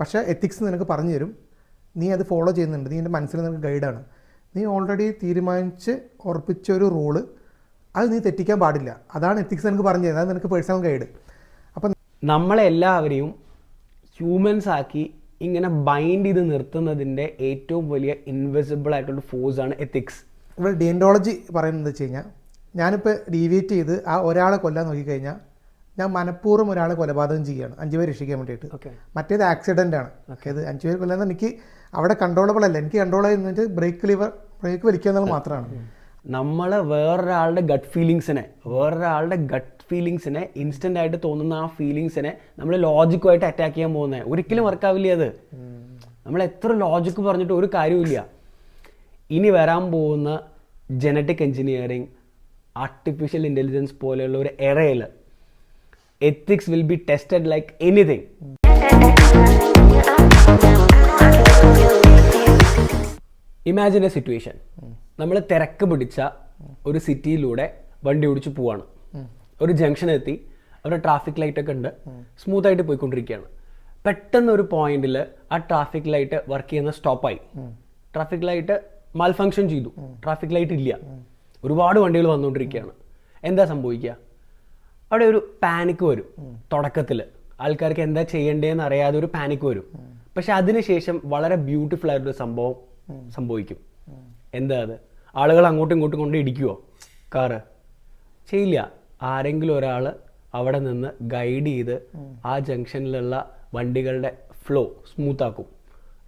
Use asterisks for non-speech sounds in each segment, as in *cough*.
പക്ഷേ എത്തിക്സ് നിനക്ക് പറഞ്ഞു തരും നീ അത് ഫോളോ ചെയ്യുന്നുണ്ട്. നീ എന്റെ മനസ്സിൽ നിനക്ക് ഗൈഡാണ് നീ ഓൾറെഡി തീരുമാനിച്ച് ഉറപ്പിച്ച ഒരു റൂൾ അത് നീ തെറ്റിക്കാൻ പാടില്ല. അതാണ് എത്തിക്സ് നിനക്ക് പറഞ്ഞു തരുന്നത്. അത് നിനക്ക് പേഴ്സണൽ ഗൈഡ് അപ്പം നമ്മളെല്ലാവരെയും ഹ്യൂമൻസ് ആക്കി ഇങ്ങനെ ബൈൻഡ് ചെയ്ത് നിർത്തുന്നതിന്റെ ഏറ്റവും വലിയ ഇൻവിസിബിൾ ആയിട്ടുള്ള ഫോഴ്സ് ആണ് എത്തിക്സ് ഇവിടെ ഡിയൻഡോളജി പറയുന്നത് വെച്ച് കഴിഞ്ഞാൽ ഞാനിപ്പോൾ ഡീവിയേറ്റ് ചെയ്ത് ആ ഒരാളെ കൊല്ലാൻ നോക്കിക്കഴിഞ്ഞാൽ ഞാൻ മനഃപൂർവം ഒരാളെ കൊലപാതകം ചെയ്യുകയാണ് അഞ്ചു പേര് രക്ഷിക്കാൻ വേണ്ടിയിട്ട്. മറ്റേത് ആക്സിഡന്റ് ആണ്. ഇത് അഞ്ചു പേര് കൊല്ലാന്ന് എനിക്ക് അവിടെ കൺട്രോളബിൾ അല്ല. എനിക്ക് കൺട്രോൾ ചെയ്യുന്നത് ബ്രേക്ക് ലിവർ ബ്രേക്ക് വലിക്കുക എന്നുള്ളത് മാത്രമാണ്. നമ്മൾ വേറൊരാളുടെ ഗട്ട് ഫീലിങ്സിനെ വേറൊരാളുടെ ഗട്ട് ഫീലിങ്സിനെ ഇൻസ്റ്റന്റ് ആയിട്ട് തോന്നുന്ന ആ ഫീലിങ്സിനെ നമ്മൾ ലോജിക്കുമായിട്ട് അറ്റാക്ക് ചെയ്യാൻ പോകുന്നത് ഒരിക്കലും വർക്കാവില്ല അത്. നമ്മൾ എത്ര ലോജിക്ക് പറഞ്ഞിട്ട് ഒരു കാര്യമില്ല ഇനി വരാൻ പോകുന്ന ജനറ്റിക് എഞ്ചിനീയറിങ് ആർട്ടിഫിഷ്യൽ ഇന്റലിജൻസ് പോലെയുള്ള ഒരു എറയിൽ ethics will be tested like anything imagine a situation നമ്മൾ തിരക്ക് പിടിച്ച ഒരു സിറ്റിയിലൂടെ വണ്ടി ഓടിച്ച് പോവാണ്. ഒരു ജംഗ്ഷനെത്തി അവിടെ ട്രാഫിക് ലൈറ്റ് ഒക്കെ ഉണ്ട്. സ്മൂത്ത് ആയിട്ട് പോയിക്കൊണ്ടിരിക്കുകയാണ്. പെട്ടെന്ന് ഒരു പോയിന്റിൽ ആ ട്രാഫിക് ലൈറ്റ് വർക്ക് ചെയ്യുന്ന സ്റ്റോപ്പായി ട്രാഫിക് ലൈറ്റ് മാൽഫങ്ഷൻ ചെയ്തു. ട്രാഫിക് ലൈറ്റ് ഇല്ല. ഒരുപാട് വണ്ടികൾ വന്നുകൊണ്ടിരിക്കുകയാണ്. എന്താ സംഭവിക്കുക? അവിടെ ഒരു പാനിക് വരും. തുടക്കത്തിൽ ആൾക്കാർക്ക് എന്താ ചെയ്യേണ്ടതെന്ന് അറിയാതെ ഒരു പാനിക് വരും. പക്ഷെ അതിനുശേഷം വളരെ ബ്യൂട്ടിഫുൾ ആയിട്ടൊരു സംഭവം സംഭവിക്കും. എന്താ അത്? ആളുകൾ അങ്ങോട്ടും ഇങ്ങോട്ടും കൊണ്ട് ഇടിക്കുവോ? കാറ് ചെയ്യില്ല. ആരെങ്കിലും ഒരാൾ അവിടെ നിന്ന് ഗൈഡ് ചെയ്ത് ആ ജംഗ്ഷനിലുള്ള വണ്ടികളുടെ ഫ്ലോ സ്മൂത്ത് ആക്കും.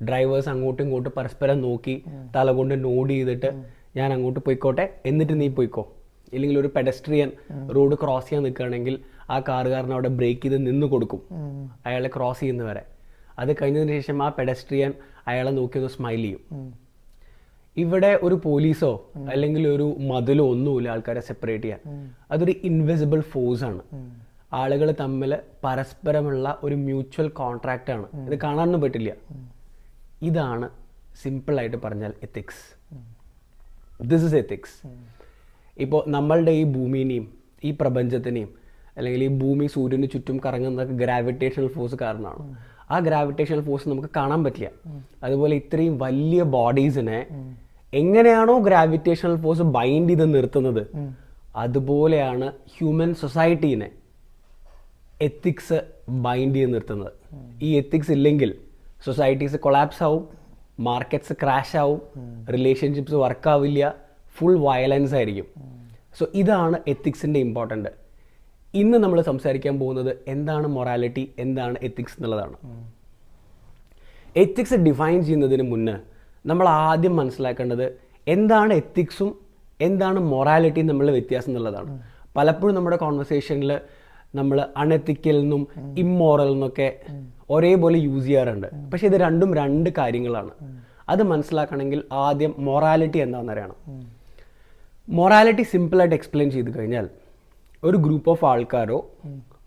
ഡ്രൈവേഴ്സ് അങ്ങോട്ടും ഇങ്ങോട്ടും പരസ്പരം നോക്കി തലകൊണ്ട് നോഡ് ചെയ്തിട്ട് ഞാൻ അങ്ങോട്ട് പോയിക്കോട്ടെ. എന്നിട്ട് നീ പോയിക്കോ. ഇല്ലെങ്കിൽ ഒരു പെഡസ്ട്രിയൻ റോഡ് ക്രോസ് ചെയ്യാൻ നിൽക്കുകയാണെങ്കിൽ ആ കാറുകാരൻ അവിടെ ബ്രേക്ക് ചെയ്ത് നിന്ന് കൊടുക്കും. അയാളെ ക്രോസ് ചെയ്യുന്നവരെ. അത് കഴിഞ്ഞതിന് ശേഷം ആ പെഡസ്ട്രിയൻ അയാളെ നോക്കി ഒന്ന് സ്മൈൽ ചെയ്യും. ഇവിടെ ഒരു പോലീസോ അല്ലെങ്കിൽ ഒരു മതിലോ ഒന്നുമില്ല ആൾക്കാരെ സെപ്പറേറ്റ് ചെയ്യാൻ. അതൊരു ഇൻവിസിബിൾ ഫോഴ്സ് ആണ്. ആളുകൾ തമ്മിൽ പരസ്പരമുള്ള ഒരു മ്യൂച്വൽ കോൺട്രാക്റ്റ് ആണ്. ഇത് കാണാനൊന്നും പറ്റില്ല. ഇതാണ് സിമ്പിൾ ആയിട്ട് പറഞ്ഞാൽ എത്തിക്സ് ദിസ് ഇസ് എത്തിക്സ് ഇപ്പോൾ നമ്മളുടെ ഈ ഭൂമിനെയും ഈ പ്രപഞ്ചത്തിനെയും അല്ലെങ്കിൽ ഈ ഭൂമി സൂര്യന് ചുറ്റും കറങ്ങുന്ന ഗ്രാവിറ്റേഷണൽ ഫോഴ്സ് കാരണമാണ്. ആ ഗ്രാവിറ്റേഷണൽ ഫോഴ്സ് നമുക്ക് കാണാൻ പറ്റില്ല. അതുപോലെ ഇത്രയും വലിയ ബോഡീസിനെ എങ്ങനെയാണോ ഗ്രാവിറ്റേഷണൽ ഫോഴ്സ് ബൈൻഡ് ചെയ്ത് നിർത്തുന്നത് അതുപോലെയാണ് ഹ്യൂമൻ സൊസൈറ്റീനെ എത്തിക്സ് ബൈൻഡ് ചെയ്ത് നിർത്തുന്നത്. ഈ എത്തിക്സ് ഇല്ലെങ്കിൽ സൊസൈറ്റീസ് കൊളാപ്സ് ആവും മാർക്കറ്റ്സ് ക്രാഷ് ആവും റിലേഷൻഷിപ്സ് വർക്കാവില്ല ഫുൾ വയലൻസ് ആയിരിക്കും. സോ ഇതാണ് എത്തിക്സിന്റെ ഇമ്പോർട്ടന്റ് ഇന്ന് നമ്മൾ സംസാരിക്കാൻ പോകുന്നത് എന്താണ് മൊറാലിറ്റി എന്താണ് എത്തിക്സ് എന്നുള്ളതാണ്. എത്തിക്സ് ഡിഫൈൻ ചെയ്യുന്നതിന് മുന്നേ നമ്മൾ ആദ്യം മനസ്സിലാക്കേണ്ടത് എന്താണ് എത്തിക്സും എന്താണ് മൊറാലിറ്റിയും തമ്മിലുള്ള വ്യത്യാസം എന്നുള്ളതാണ്. പലപ്പോഴും നമ്മുടെ കോൺവെർസേഷനിൽ നമ്മൾ അൺഎത്തിക്കൽ എന്നും ഇമ്മോറൽ എന്നൊക്കെ ഒരേപോലെ യൂസ് ചെയ്യാറുണ്ട്. പക്ഷേ ഇത് രണ്ടും രണ്ട് കാര്യങ്ങളാണ്. അത് മനസ്സിലാക്കണമെങ്കിൽ ആദ്യം മൊറാലിറ്റി എന്താണെന്ന് അറിയണം. മൊറാലിറ്റി സിമ്പിളായിട്ട് എക്സ്പ്ലെയിൻ ചെയ്ത് കഴിഞ്ഞാൽ ഒരു ഗ്രൂപ്പ് ഓഫ് ആൾക്കാരോ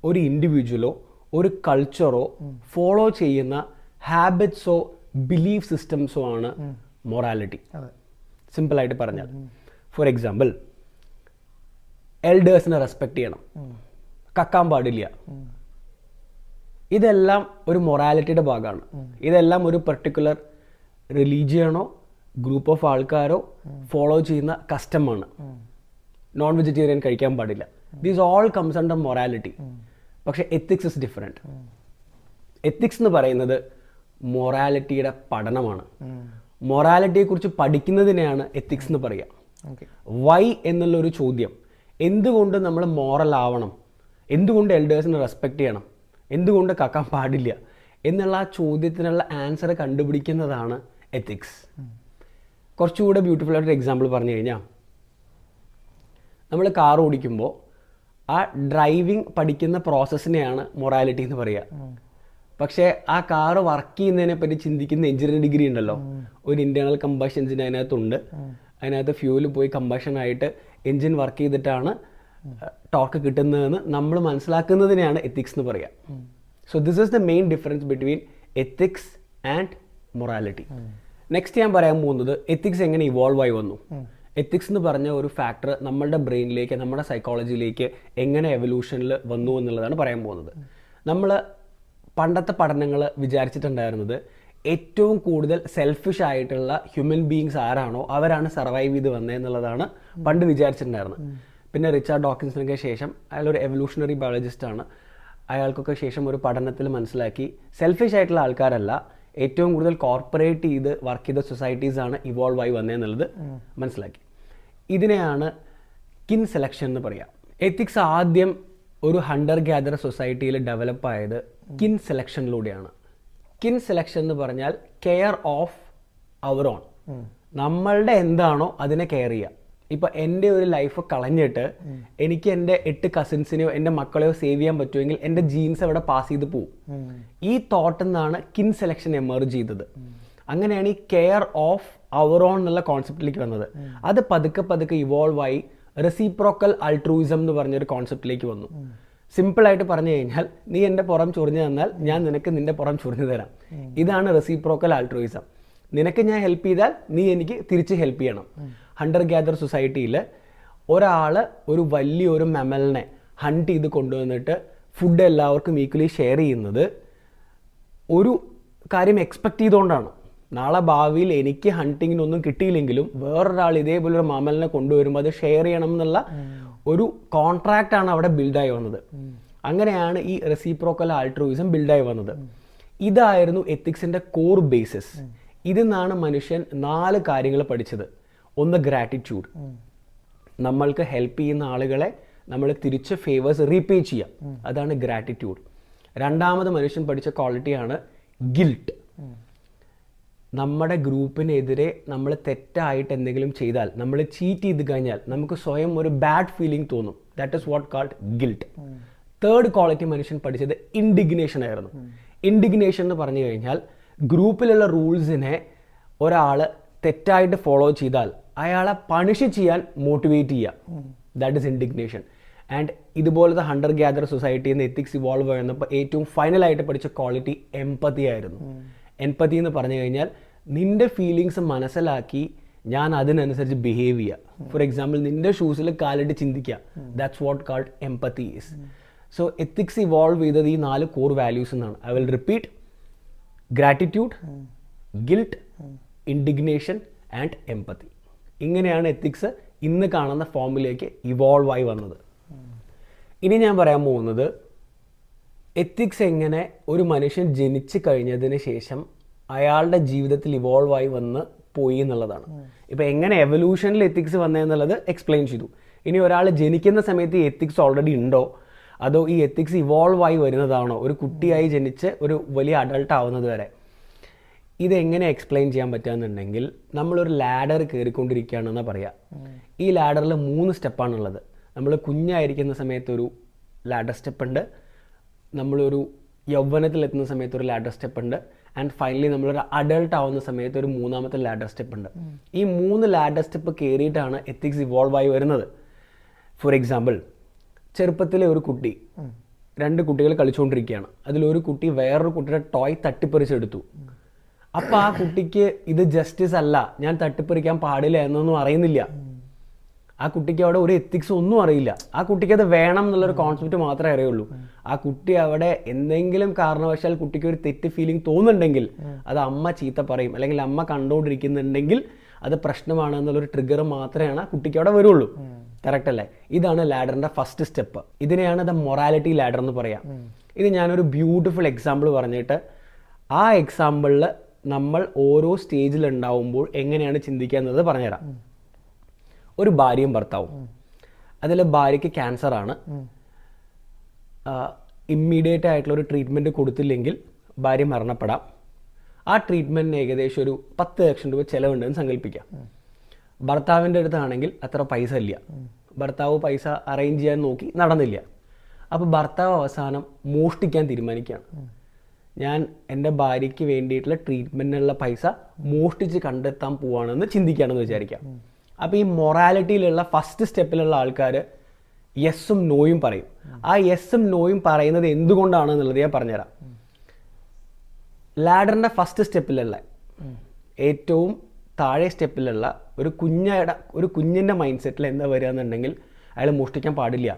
ഒരു ഇൻഡിവിജ്വലോ ഒരു കൾച്ചറോ ഫോളോ ചെയ്യുന്ന ഹാബിറ്റ്സോ ബിലീഫ് സിസ്റ്റംസോ ആണ് മൊറാലിറ്റി സിമ്പിളായിട്ട് പറഞ്ഞാൽ. ഫോർ എക്സാമ്പിൾ എൽഡേഴ്സിനെ റെസ്പെക്ട് ചെയ്യണം. കക്കാൻ പാടില്ല. ഇതെല്ലാം ഒരു മൊറാലിറ്റിയുടെ ഭാഗമാണ്. ഇതെല്ലാം ഒരു പെർട്ടിക്കുലർ റിലീജിയണോ ഗ്രൂപ്പ് ഓഫ് ആൾക്കാരോ ഫോളോ ചെയ്യുന്ന കസ്റ്റമാണ് നോൺ വെജിറ്റേറിയൻ കഴിക്കാൻ പാടില്ല. These all comes under morality പക്ഷെ എത്തിക്സ് ഇസ് ഡിഫറെന്റ് എത്തിക്സ് എന്ന് പറയുന്നത് മൊറാലിറ്റിയുടെ പഠനമാണ്. മൊറാലിറ്റിയെക്കുറിച്ച് പഠിക്കുന്നതിനെയാണ് എത്തിക്സ് എന്ന് പറയുക. വൈ എന്നുള്ള ഒരു ചോദ്യം. എന്തുകൊണ്ട് നമ്മൾ മോറൽ ആവണം? എന്തുകൊണ്ട് എൽഡേഴ്സിനെ റെസ്പെക്ട് ചെയ്യണം? എന്തുകൊണ്ട് കക്കാൻ പാടില്ല? എന്നുള്ള ആ ചോദ്യത്തിനുള്ള ആൻസർ കണ്ടുപിടിക്കുന്നതാണ് എത്തിക്സ് കുറച്ചുകൂടെ ബ്യൂട്ടിഫുൾ ആയിട്ടൊരു എക്സാമ്പിൾ പറഞ്ഞു കഴിഞ്ഞാൽ നമ്മൾ കാർ ഓടിക്കുമ്പോൾ ആ ഡ്രൈവിംഗ് പഠിക്കുന്ന പ്രോസസ്സിനെയാണ് മൊറാലിറ്റി എന്ന് പറയുക പക്ഷേ ആ കാർ വർക്ക് ചെയ്യുന്നതിനെ പറ്റി ചിന്തിക്കുന്ന എഞ്ചിനീയറിംഗ് ഡിഗ്രി ഉണ്ടല്ലോ. ഒരു ഇന്റേണൽ കമ്പഷൻ എഞ്ചിൻ അതിനകത്തുണ്ട്. അതിനകത്ത് ഫ്യൂൽ പോയി കമ്പാഷൻ ആയിട്ട് എഞ്ചിൻ വർക്ക് ചെയ്തിട്ടാണ് ടോർക്ക് കിട്ടുന്നതെന്ന് നമ്മൾ മനസ്സിലാക്കുന്നതിനെയാണ് എത്തിക്സ് എന്ന് പറയുക so this is the main difference between ethics and morality next ഞാൻ പറയാൻ പോകുന്നത് എത്തിക്സ് എങ്ങനെ ഇവോൾവ് ആയി വന്നു. എത്തിക്സ് എന്ന് പറഞ്ഞ ഒരു ഫാക്ടർ നമ്മളുടെ ബ്രെയിനിലേക്ക് നമ്മുടെ സൈക്കോളജിയിലേക്ക് എങ്ങനെ എവല്യൂഷനിൽ വന്നു എന്നുള്ളതാണ് പറയാൻ പോകുന്നത്. നമ്മൾ പണ്ടത്തെ പഠനങ്ങൾ വിചാരിച്ചിട്ടുണ്ടായിരുന്നത് ഏറ്റവും കൂടുതൽ സെൽഫിഷ് ആയിട്ടുള്ള ഹ്യൂമൻ ബീങ്സ് ആരാണോ അവരാണ് സർവൈവ് ചെയ്ത് വന്നതെന്നുള്ളതാണ് പണ്ട് വിചാരിച്ചിട്ടുണ്ടായിരുന്നത്. പിന്നെ റിച്ചാർഡ് ഡോക്കിൻസിനൊക്കെ ശേഷം അയാൾ ഒരു എവല്യൂഷണറി ബയോളജിസ്റ്റ് ആണ്. അയാൾക്കൊക്കെ ശേഷം ഒരു പഠനത്തിൽ മനസ്സിലാക്കി സെൽഫിഷ് ആയിട്ടുള്ള ആൾക്കാരല്ല ഏറ്റവും കൂടുതൽ കോർപ്പറേറ്റ് ചെയ്ത് വർക്ക് ചെയ്ത സൊസൈറ്റീസ് ആണ് ഇവോൾവ് ആയി വന്നതെന്നുള്ളത് മനസ്സിലാക്കി. ഇതിനെയാണ് കിൻ സെലക്ഷൻ എന്ന് പറയാം. എത്തിക്സ് ആദ്യം ഒരു ഹണ്ടർ ഗ്യാദർ സൊസൈറ്റിയിൽ ഡെവലപ്പ് ആയത് കിൻ സെലക്ഷനിലൂടെയാണ് കിൻ സെലക്ഷൻ എന്ന് പറഞ്ഞാൽ കെയർ ഓഫ് അവർ ഓൺ നമ്മളുടെ എന്താണോ അതിനെ കെയർ ചെയ്യുക ഇപ്പൊ എന്റെ ഒരു ലൈഫ് കളഞ്ഞിട്ട് എനിക്ക് എന്റെ എട്ട് കസിൻസിനെയോ എന്റെ മക്കളെയോ സേവ് ചെയ്യാൻ പറ്റുമെങ്കിൽ എന്റെ ജീൻസ് അവിടെ പാസ് ചെയ്ത് പോവും. ഈ തോട്ടിൽ നിന്നാണ് കിൻ സെലക്ഷൻ എമർജ് ചെയ്തത്. അങ്ങനെയാണ് ഈ കെയർ ഓഫ് അവർ ഓൺ എന്നുള്ള കോൺസെപ്റ്റിലേക്ക് വന്നത്. അത് പതുക്കെ പതുക്കെ ഇവോൾവ് ആയി റെസിപ്രോക്കൽ അൾട്രൂയിസം എന്ന് പറഞ്ഞൊരു കോൺസെപ്റ്റിലേക്ക് വന്നു. സിമ്പിൾ ആയിട്ട് പറഞ്ഞു കഴിഞ്ഞാൽ നീ എന്റെ പുറം ചൊറിഞ്ഞു തന്നാൽ ഞാൻ നിനക്ക് നിന്റെ പുറം ചൊറിഞ്ഞു തരാം. ഇതാണ് റെസിപ്രോക്കൽ ആൾട്രൂയിസം നിനക്ക് ഞാൻ ഹെൽപ്പ് ചെയ്താൽ നീ എനിക്ക് തിരിച്ച് ഹെൽപ്പ് ചെയ്യണം. ഹണ്ടർ ഗ്യാദർ സൊസൈറ്റിയിൽ ഒരാൾ ഒരു വലിയൊരു മെമലിനെ ഹണ്ട് ചെയ്ത് കൊണ്ടുവന്നിട്ട് ഫുഡ് എല്ലാവർക്കും ഈക്വലി ഷെയർ ചെയ്യുന്നത് ഒരു കാര്യം എക്സ്പെക്ട് ചെയ്തുകൊണ്ടാണ്. നാളെ ഭാവിയിൽ എനിക്ക് ഹണ്ടിങ്ങിനൊന്നും കിട്ടിയില്ലെങ്കിലും വേറൊരാൾ ഇതേപോലെ ഒരു മാമലിനെ കൊണ്ടുവരുമ്പോൾ അത് ഷെയർ ചെയ്യണം എന്നുള്ള ഒരു കോൺട്രാക്റ്റാണ് ആണ് അവിടെ ബിൽഡായി വന്നത്. അങ്ങനെയാണ് ഈ റെസിപ്രോക്കൽ ആൾട്രൂയിസം ബിൽഡായി വന്നത്. ഇതായിരുന്നു എത്തിക്സിന്റെ കോർ ബേസിസ് ഇതിൽ നിന്നാണ് മനുഷ്യൻ നാല് കാര്യങ്ങൾ പഠിച്ചത്. ഒന്ന് ഗ്രാറ്റിറ്റ്യൂഡ് നമ്മൾക്ക് ഹെൽപ്പ് ചെയ്യുന്ന ആളുകളെ നമ്മൾ തിരിച്ച് ഫേവേഴ്സ് റീപേ ചെയ്യാം. അതാണ് ഗ്രാറ്റിറ്റ്യൂഡ് രണ്ടാമത് മനുഷ്യൻ പഠിച്ച ക്വാളിറ്റിയാണ് ഗിൽട്ട് നമ്മുടെ ഗ്രൂപ്പിനെതിരെ നമ്മൾ തെറ്റായിട്ട് എന്തെങ്കിലും ചെയ്താൽ നമ്മൾ ചീറ്റ് ചെയ്ത് കഴിഞ്ഞാൽ നമുക്ക് സ്വയം ഒരു ബാഡ് ഫീലിംഗ് തോന്നും. That is what called guilt third quality മനുഷ്യൻ പഠിച്ചത് ഇൻഡിഗ്നേഷൻ ആയിരുന്നു. ഇൻഡിഗ്നേഷൻ എന്ന് പറഞ്ഞു കഴിഞ്ഞാൽ ഗ്രൂപ്പിലുള്ള റൂൾസിനെ ഒരാൾ തെറ്റായിട്ട് ഫോളോ ചെയ്താൽ അയാളെ പണിഷ് ചെയ്യാൻ മോട്ടിവേറ്റ് ചെയ്യുക ദാറ്റ് ഇസ് ഇൻഡിഗ്നേഷൻ ആൻഡ് ഇതുപോലത്തെ ഹണ്ടർ ഗ്യാദർ സൊസൈറ്റി എന്ന് എത്തിക്സ് ഇവോൾവ് ചെയ്യുന്നപ്പോൾ ഏറ്റവും ഫൈനലായിട്ട് പഠിച്ച ക്വാളിറ്റി എംപതി ആയിരുന്നു. എംപതി എന്ന് പറഞ്ഞു കഴിഞ്ഞാൽ നിന്റെ ഫീലിങ്സ് മനസ്സിലാക്കി ഞാൻ അതിനനുസരിച്ച് ബിഹേവ് ചെയ്യുക ഫോർ എക്സാമ്പിൾ നിന്റെ ഷൂസിൽ കാലിട്ട് ചിന്തിക്കുക that's what called empathy is so ethics evolve ചെയ്തത് ഈ നാല് കോർ വാല്യൂസ് എന്നാണ് I will repeat gratitude guilt indignation and empathy ഇങ്ങനെയാണ് എത്തിക്സ് ഇന്ന് കാണുന്ന ഫോമിലേക്ക് ഇവോൾവ് ആയി വന്നത്. ഇനി ഞാൻ പറയാൻ പോകുന്നത് എത്തിക്സ് എങ്ങനെ ഒരു മനുഷ്യൻ ജനിച്ചു കഴിഞ്ഞതിന് ശേഷം അയാളുടെ ജീവിതത്തിൽ ഇവോൾവ് ആയി വന്ന് പോയി എന്നുള്ളതാണ്. ഇപ്പം എങ്ങനെ എവല്യൂഷനിൽ എത്തിക്സ് വന്നതെന്നുള്ളത് എക്സ്പ്ലെയിൻ ചെയ്തു. ഇനി ഒരാൾ ജനിക്കുന്ന സമയത്ത് എത്തിക്സ് ഓൾറെഡി ഉണ്ടോ? അതോ ഈ എത്തിക്സ് ഇവോൾവ് ആയി വരുന്നതാണോ? ഒരു കുട്ടിയായി ജനിച്ച് ഒരു വലിയ അഡൾട്ട് ആവുന്നത് വരെ. ഇതെങ്ങനെ എക്സ്പ്ലെയിൻ ചെയ്യാൻ പറ്റുകയെന്നുണ്ടെങ്കിൽ നമ്മളൊരു ലാഡർ കയറിക്കൊണ്ടിരിക്കുകയാണെന്ന് പറയാം. ഈ ലാഡറിൽ മൂന്ന് സ്റ്റെപ്പാണുള്ളത്. നമ്മൾ കുഞ്ഞായിരിക്കുന്ന സമയത്ത് ഒരു ലാഡർ സ്റ്റെപ്പ് ഉണ്ട് നമ്മളൊരു യൗവനത്തിലെത്തുന്ന സമയത്ത് ഒരു ലാഡർ സ്റ്റെപ്പ് ഉണ്ട് ആൻഡ് ഫൈനലി നമ്മളൊരു അഡൾട്ട് ആവുന്ന സമയത്ത് ഒരു മൂന്നാമത്തെ ലാഡർ സ്റ്റെപ്പ് ഉണ്ട് ഈ മൂന്ന് ലാഡർ സ്റ്റെപ്പ് കയറിയിട്ടാണ് എത്തിക്സ് ഇവോൾവ് ആയി വരുന്നത്. ഫോർ എക്സാമ്പിൾ ചെറുപ്പത്തിലെ ഒരു കുട്ടി രണ്ട് കുട്ടികൾ കളിച്ചുകൊണ്ടിരിക്കുകയാണ്. അതിലൊരു കുട്ടി വേറൊരു കുട്ടിയുടെ ടോയ് തട്ടിപ്പറിച്ചെടുത്തു. അപ്പൊ ആ കുട്ടിക്ക് ഇത് ജസ്റ്റിസ് അല്ല ഞാൻ തട്ടിപ്പറിക്കാൻ പാടില്ല എന്നൊന്നും അറിയുന്നില്ല. ആ കുട്ടിക്ക് അവിടെ ഒരു എത്തിക്സ് ഒന്നും അറിയില്ല. ആ കുട്ടിക്ക് അത് വേണം എന്നുള്ളൊരു കോൺസെപ്റ്റ് മാത്രമേ അറിയുള്ളൂ. ആ കുട്ടി അവിടെ എന്തെങ്കിലും കാരണവശാൽ കുട്ടിക്ക് ഒരു തെറ്റ് ഫീലിംഗ് തോന്നുന്നുണ്ടെങ്കിൽ അത് അമ്മ ചീത്ത പറയും. അല്ലെങ്കിൽ അമ്മ കണ്ടുകൊണ്ടിരിക്കുന്നുണ്ടെങ്കിൽ അത് പ്രശ്നമാണ് എന്നുള്ളൊരു ട്രിഗർ മാത്രമേ ആ കുട്ടിക്ക് അവിടെ വരുള്ളൂ. കറക്റ്റ് അല്ലേ? ഇതാണ് ലാഡറിന്റെ ഫസ്റ്റ് സ്റ്റെപ്പ് ഇതിനെയാണ് ദ മൊറാലിറ്റി ലാഡർ എന്ന് പറയാം. ഇത് ഞാനൊരു ബ്യൂട്ടിഫുൾ എക്സാമ്പിൾ പറഞ്ഞിട്ട് ആ എക്സാമ്പിളിൽ നമ്മൾ ഓരോ സ്റ്റേജിൽ ഉണ്ടാവുമ്പോൾ എങ്ങനെയാണ് ചിന്തിക്കുക എന്നത് പറഞ്ഞുതരാം. ഒരു ഭാര്യയും ഭർത്താവും. അതിൽ ഭാര്യയ്ക്ക് ക്യാൻസർ ആണ്. ഇമ്മീഡിയറ്റ് ആയിട്ടുള്ള ഒരു ട്രീറ്റ്മെന്റ് കൊടുത്തില്ലെങ്കിൽ ഭാര്യ മരണപ്പെടാം. ആ ട്രീറ്റ്മെന്റിന് ഏകദേശം ഒരു പത്ത് ലക്ഷം രൂപ ചിലവുണ്ടെന്ന് സങ്കല്പിക്കാം. ഭർത്താവിന്റെ അടുത്താണെങ്കിൽ അത്ര പൈസ ഇല്ല. ഭർത്താവ് പൈസ അറേഞ്ച് ചെയ്യാൻ നോക്കി നടന്നില്ല. അപ്പോൾ ഭർത്താവ് അവസാനം മോഷ്ടിക്കാൻ തീരുമാനിക്കുകയാണ്. ഞാൻ എന്റെ ഭാര്യയ്ക്ക് വേണ്ടിയിട്ടുള്ള ട്രീറ്റ്മെന്റിനുള്ള പൈസ മോഷ്ടിച്ച് കണ്ടെത്താൻ പോവാണെന്ന് ചിന്തിക്കുകയാണെന്ന് വിചാരിക്കാം. അപ്പോൾ ഈ മൊറാലിറ്റിയിലുള്ള ഫസ്റ്റ് സ്റ്റെപ്പിലുള്ള ആൾക്കാർ യെസ്സും നോയും പറയും. ആ യെസ്സും നോയും പറയുന്നത് എന്തുകൊണ്ടാണ് എന്നുള്ളത് ഞാൻ പറഞ്ഞുതരാം. ലാഡറിന്റെ ഫസ്റ്റ് സ്റ്റെപ്പിലുള്ള ഏറ്റവും താഴെ സ്റ്റെപ്പിലുള്ള ഒരു കുഞ്ഞയുടെ ഒരു കുഞ്ഞിന്റെ മൈൻഡ് സെറ്റിൽ എന്താ വരിക എന്നുണ്ടെങ്കിൽ അയാൾ മോഷ്ടിക്കാൻ പാടില്ല